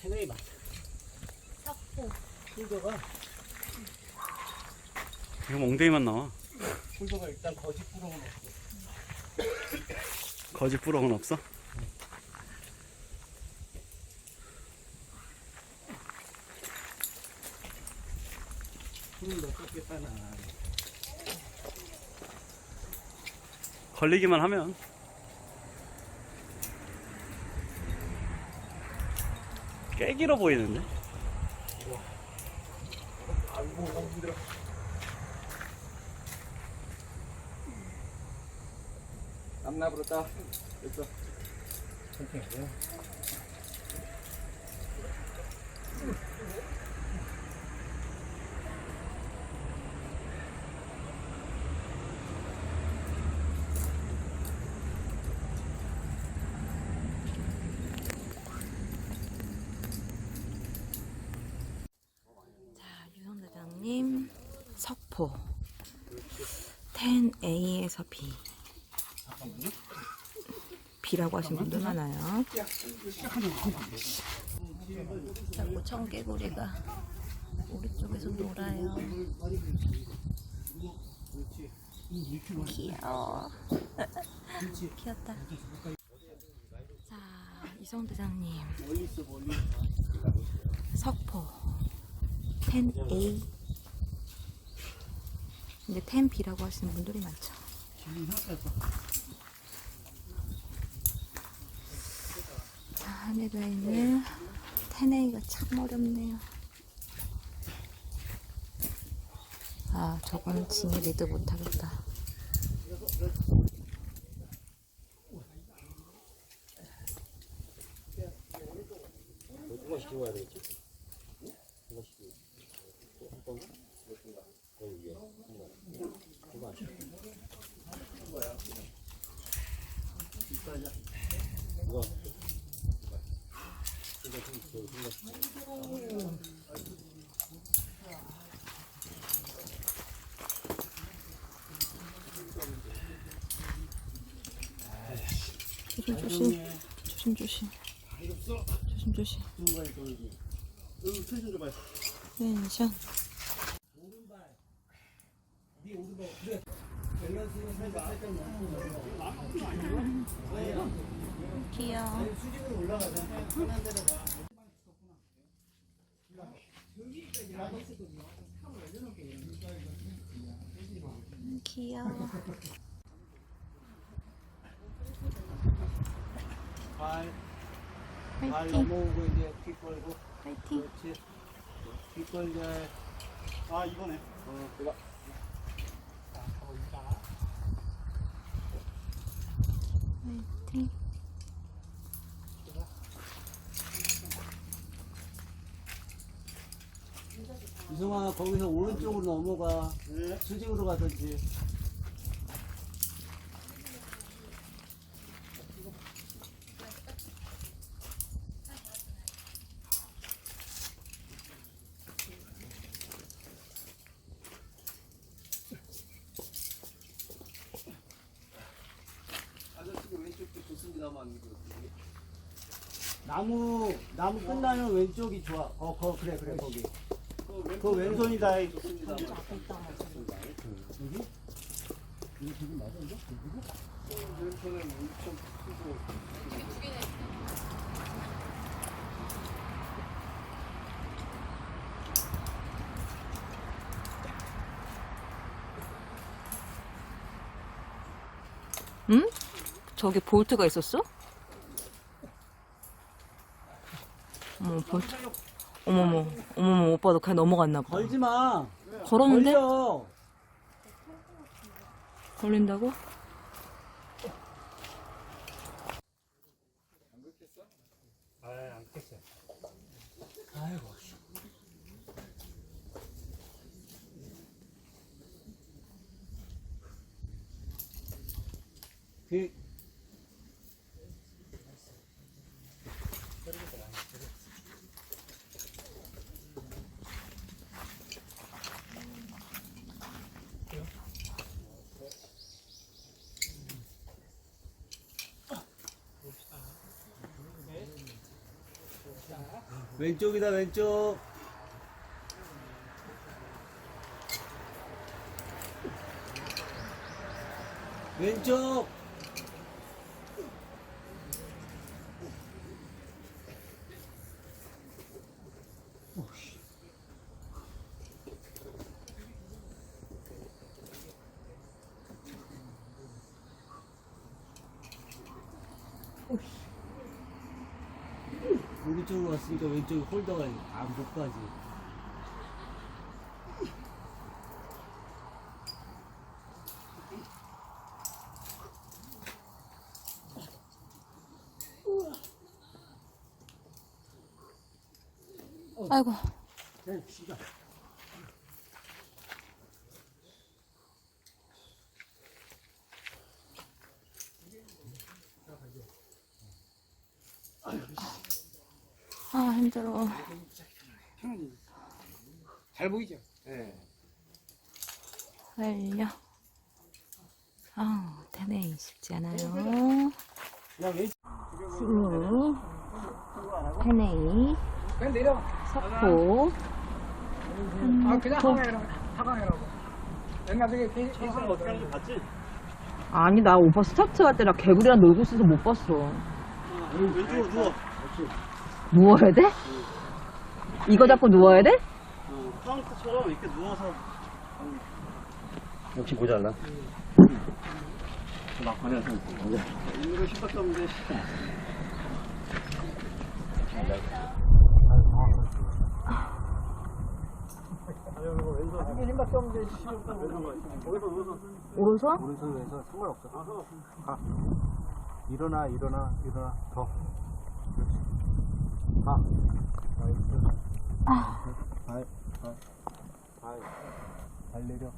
태네이 맞아. 삭고. 폴더가 이거 멍데이만 나와. 폴더가 일단 거짓 부러운 없어. 거짓 부러운 없어? 걸리기만 하면. 꽤 길어 보이는데? 땀나 부렸다. 됐어. 천천히 하세요. 자, 유성 대장 님 석포 10A에서 B B라고 하신 분들 많아요. 자꾸 청개구리가 우리 쪽에서 놀아요. 귀여워. 귀엽다. 자, 이성 대장님 멀리 있어 멀리. 석포 10A 근데 10B라고 하시는 분들이 많죠. 자, 하늘에 있는 10A가 참 어렵네요. 아, 저건 진이 리드 못하겠다. 누가 시키고 가야 되겠지? 누가 시키고? 한 번? 거기 위에. 누가 시키고? 누가? 조심, 조심. 조심, 조심. 조심, 조심. 손좀 줘봐. 텐션. 오른발. 네 오른발. 그래. 밸런스는 살짝 살짝 넣고. 귀여워. 수직으로 올라가잖아. 편한 데다가. 귀여워. 발. 발 화이팅. 넘어오고 이제 귀 걸고. 화이팅. 그렇지. 귀 걸고. 아 이거네. 어 그거. 화이팅. 이성아 거기서 오른쪽으로 넘어가. 수직으로 가든지. 나무 나무 끝나면 왼쪽이 좋아. 어, 거 그래 그래 거기. 그 왼손이다. 여기? 여기 지금 맞아 이거? 왼손은 엄청 크고. 응? 저기 볼트가 있었어? 어머, 볼트. 어머머, 어머머, 오빠도 그냥 넘어갔나 봐. 걸지 마. 걸었는데? 걸려. 걸린다고? 아이고. 왼쪽이다 왼쪽. 왼쪽 오른쪽으로 왔으니까 왼쪽에 홀더가 안못 가지 아이고. 아, 힘들어. 잘 보이죠? 네. 빨려. 아, 테네 쉽지 않아요. 시니, 테네이, 그냥 내려. 석호, 아, 그냥 하강해라고. 하강해라고. 옛날 되게 비, 비싼 거 어떻게 하는지 봤지? 아니, 나 오빠 스타트 할 때 나 개구리랑 놀고 있어서 못 봤어. 왼쪽으로 누워 누워야 돼? 이거 잡고 누워야 돼? 어, 카운트처럼 이렇게 누워서 역시 모자라 막판에 이거 신밖에 없는데 이게 힘밖에 없는데, 씨. 오른손? 오른손에서 상관없어. 가. 일어나, 일어나, 일어나. 더. 그렇지. 가. 나이스. 발, 발, 발. 발 내려.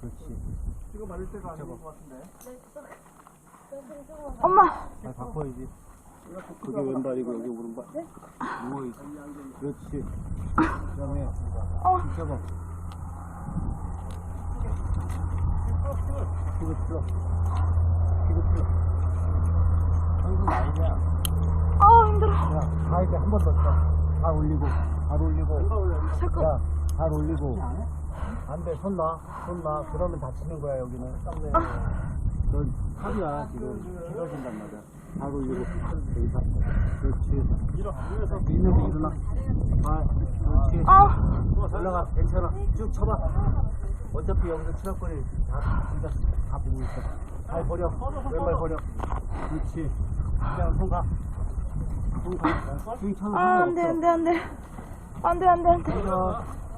그렇지. 이거 맞을 때가 아닌 것 같은데. 엄마! 발 바꿔야지. 그게 왼발이고 여기 오른발. 누워있어. 그렇지. 그 다음에, 펴봐. 피고 틀어. 피고 틀어. 한국 아니냐? 아, 힘들어. 야, 다 이제 한 번 더 쳐. 발 올리고, 발 올리고. 자, 발 올리고. 안 돼, 손 놔. 손 놔. 그러면 다치는 거야, 여기는. 넌 탑이야, 지금. 길어진단 말이야. 발 올리고. 여기서. 그렇지. 일어나면서 일어나. 발. 그렇지. 아, 올라가. 괜찮아. 쭉 쳐봐. 어차피 여기서 치락거리 다, 진짜 다 보고 있어. 발 버려. 왼발 버려. 그렇지. 그냥 손 가. 아, 안 돼, 안 돼, 안 돼. 안 돼, 안 돼, 안 돼.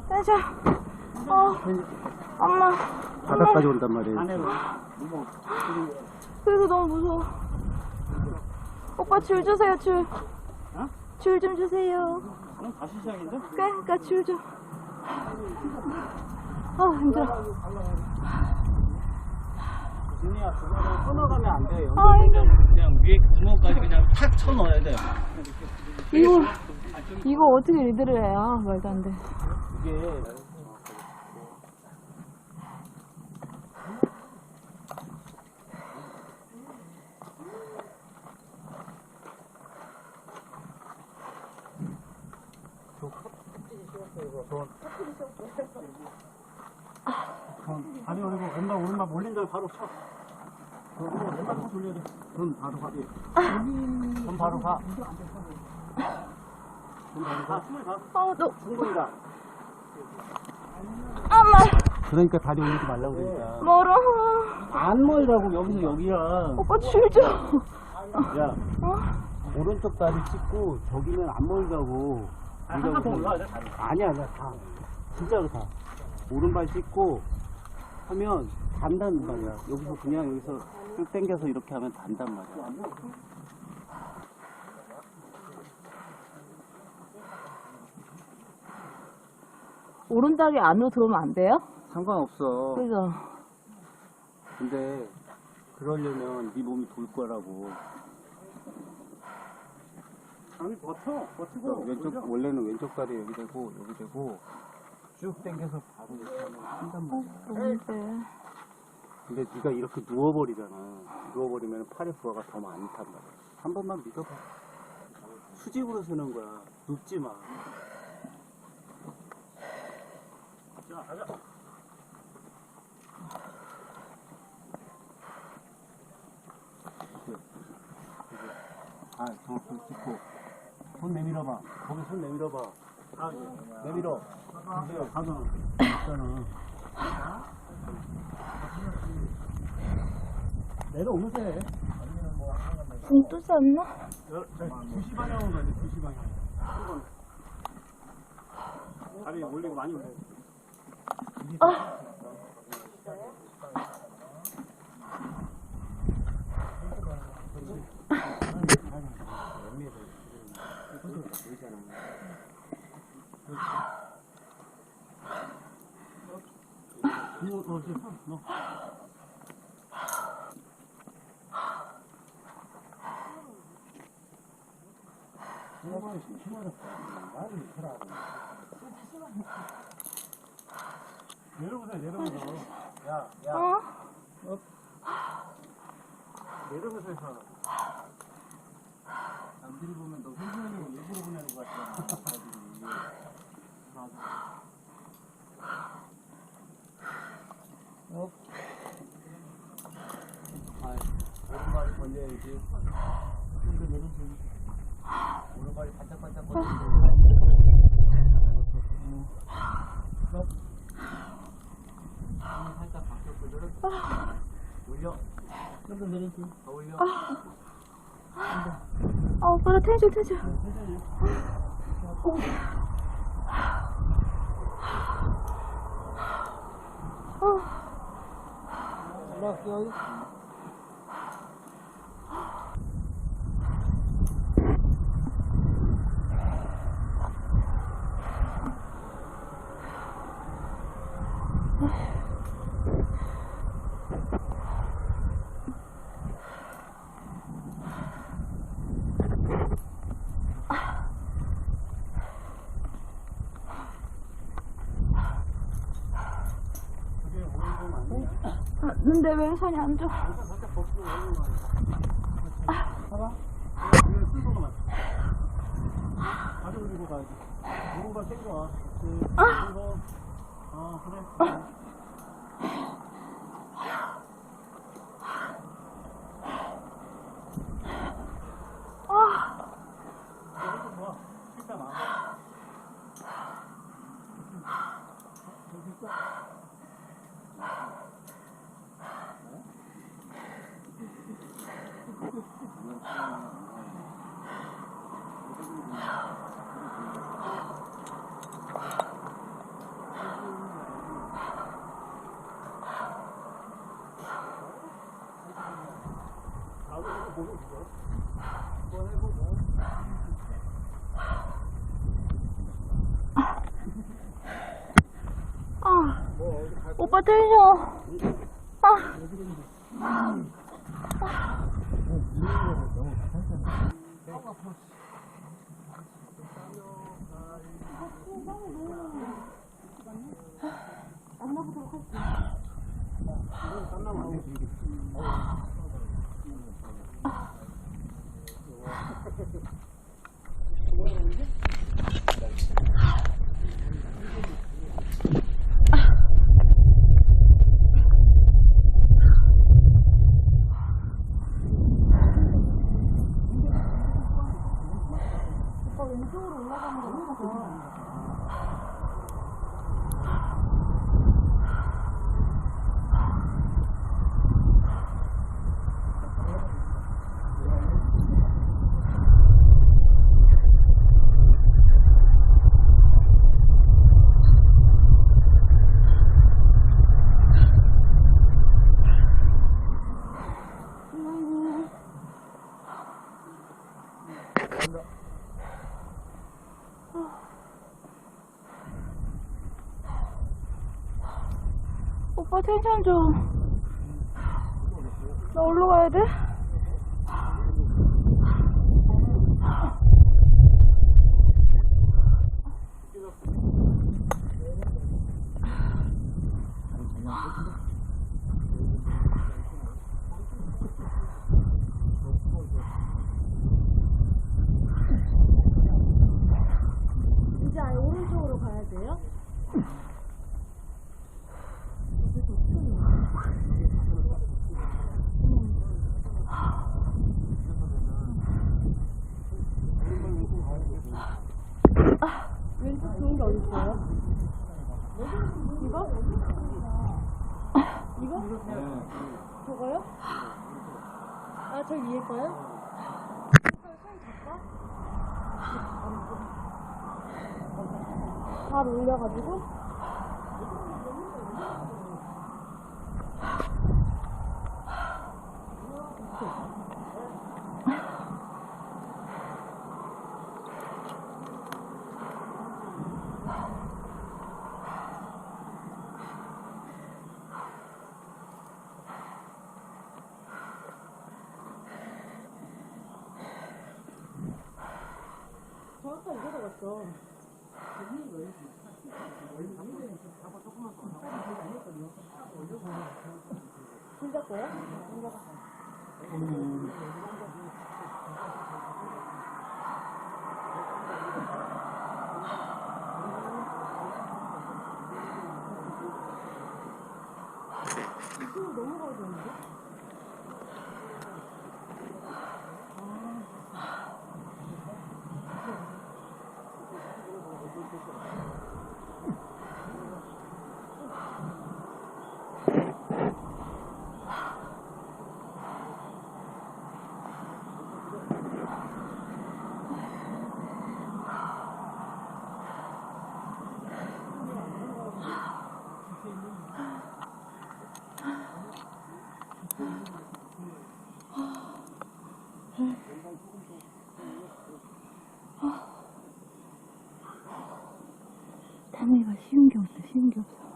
내줘. 어, 엄마. 바닥까지 온단 말이에요. 그래서 너무 무서워. 오빠 줄 주세요, 줄. 줄 좀 주세요. 다시 시작인데? 그러니까 줄 좀. 아, 힘들어. 진이야 그거를 끊어가면 안 돼. 아, 힘들어. 그냥 위에 구멍까지 그냥 탁 쳐넣어야 돼. 이거, 이거 어떻게 리드를 해야 말도 안 돼. 이게 다리 올리고 왼발 오른발 올린 다음에 바로 쳐. 어, 돌려야 돼. 손 바로 가. 손 바로 가. 손 바로 가. 아, 너, 충분이다. 엄마, 그러니까 다리 올리지 말라고 그러니까. 멀어. 안 멀다고 여기서 여기야. 오빠 줄 좀. 야, 어? 오른쪽 다리 찍고 저기는 안 멀다고. 다리. 아니야, 아니야, 다. 진짜로 다. 오른발 씻고 하면 단단 말이야. 여기서 그냥 여기서 쭉 당겨서 이렇게 하면 단단 말이야. 오른다리 안으로 들어오면 안 돼요? 상관없어. 그죠? 근데 그러려면 네 몸이 돌 거라고. 아니 버텨. 버티고. 어, 왼쪽 원래는 왼쪽 다리 여기 되고 여기 되고 쭉 당겨서 바로 이렇게 하면 한단 말이야. 너무 힘들. 근데 네가 이렇게 누워버리잖아. 누워버리면 팔의 부하가 더 많단 말이야. 한 번만 믿어봐. 수직으로 서는 거야. 눕지 마. 자, 가자. 아, 정확히 찍고. 손 내밀어봐. 거기 손 내밀어봐. 아, 내밀어. 근데 가서 있잖아. 붕 뜨지 않나? 2시 방향으로 가야 돼, 2시 방향. 다리 올리고 많이 올려. 이거 어, 이제 서, 너. 이거 심심하다. 말을 들어라. 내려보세요, 내려보세요. 야, 야, 어? 내려보세요. 남들이 보면 너 훈련이고 일부러 보내는 거 같잖아. 아이, 오른발이 걸려야지. 근데 내려보세요. 오른발이 반짝반짝 거리는데. 살짝 바뀌었거든. 올려. 좀더 내려줘. 더 올려. 아, 오빠라 텐션, 텐션. 올라갈게요. 그게 오른손 아니야? 아, 근데 왼손이 안 좋아. 살짝 벗고 올리는 거 아니야? 봐봐. 이거 쓰고 가 다리 올리고 가야지. 오른발 땡겨와. 그렇지. 그리고, 어, 그래. 아, 이것도 좋아. 실다 나. 여기 있어. 나도 보고 있어. 한번 해보고. 아, 뭐 어디 갈 오빠 텐션. 아, 오빠 텐션 좀. 나 올라가야 돼? 왼쪽 좋은 게 어디 있어요? 이거? 이거? 저거요? 거요? 발 올려가지고? 거야? 진짜 거. 이쪽으로 넘어가야 되는데? 타미가 쉬운 게 없어, 쉬운 게 없어.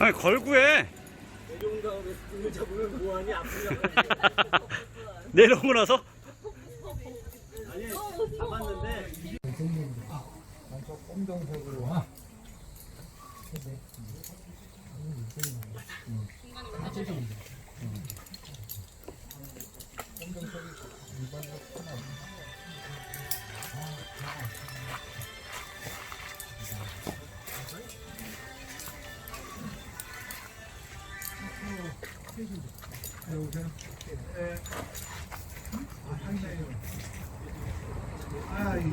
아니 걸구해 내려온 다음에 등을 잡으면 뭐하니 아프냐. 내려오고 나서? 아니 잡았는데. 검정색으로 검정색이 일반적 오세요. 네. 아, 향기요. 아, 이.